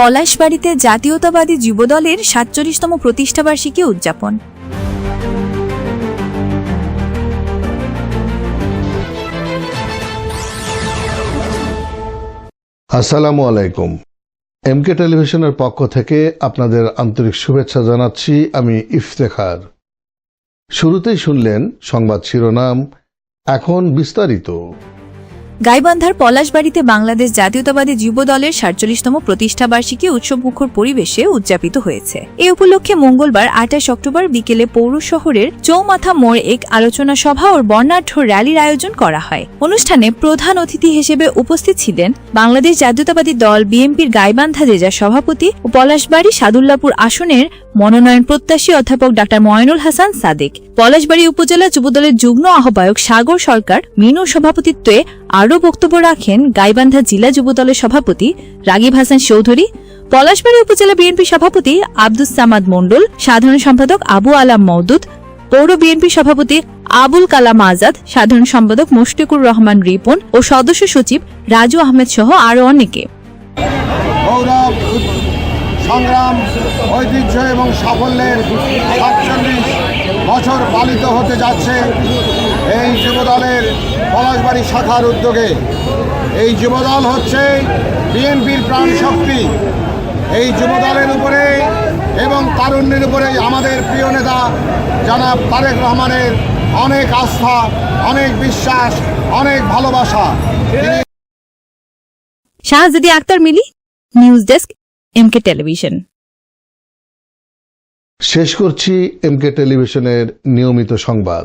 পলাশবাড়িতে জাতীয়তাবাদী যুবদলের সাতচল্লিশতম প্রতিষ্ঠাবার্ষিকী উদযাপন। আসসালামু আলাইকুম। এমকে টেলিভিশনের পক্ষ থেকে আপনাদের আন্তরিক শুভেচ্ছা জানাচ্ছি আমি ইফতেখার। শুরুতেই শুনলেন সংবাদ শিরোনাম, এখন বিস্তারিত। গাইবান্ধার পলাশবাড়িতে বাংলাদেশ জাতীয়তাবাদী যুবদলের সাতচল্লিশতম প্রতিষ্ঠাবার্ষিকী উৎসবমুখর পরিবেশে উদযাপিত হয়েছে। এ উপলক্ষে মঙ্গলবার আঠাশ অক্টোবর বিকেলে পৌর শহরের চৌমাথা মোড় এক আলোচনা সভা ও বর্ণাঢ্য র্যালির আয়োজন করা হয়। অনুষ্ঠানে প্রধান অতিথি হিসেবে উপস্থিত ছিলেন বাংলাদেশ জাতীয়তাবাদী দল বিএনপির গাইবান্ধা জেলার সভাপতি ও পলাশবাড়ি সাদুল্লাপুর আসনের মনোনয়ন প্রত্যাশী অধ্যাপক ডাক্তার ময়নুল হাসান সাদেক। পলাশবাড়ি উপজেলা যুবদলের যুগ্ম আহ্বায়ক সাগর সরকার মিনুর সভাপতিত্বে আরও বক্তব্য রাখেন গাইবান্ধা জেলা যুবদলের সভাপতি রাগিব হাসান চৌধুরী, পলাশবাড়ি উপজেলা বিএনপি সভাপতি আব্দুস সামাদ মণ্ডল, সাধারণ সম্পাদক আবু আলাম মওদুদ, পৌর বিএনপি সভাপতি আবুল কালাম আজাদ, সাধারণ সম্পাদক মুশফিকুর রহমান রিপন ও সদস্য সচিব রাজু আহমেদ সহ আরও অনেকে। সংগ্রাম, ঐতিহ্য এবং সাফল্যের সাতচল্লিশ বছর পালিত হতে যাচ্ছে। এই যুবদলের পলাশবাড়ি শাখার উদ্যোগে। এই যুবদল হচ্ছে বিএনপির প্রাণ শক্তি। এই যুবদলের উপরে এবং তারুণ্যের উপরে আমাদের প্রিয় নেতা জনাব তারেক রহমানের অনেক আস্থা অনেক বিশ্বাস অনেক ভালোবাসা। Shahzadi Akter Mili news desk MK television. শেষ করছি এমকে টেলিভিশনের নিয়মিত সংবাদ।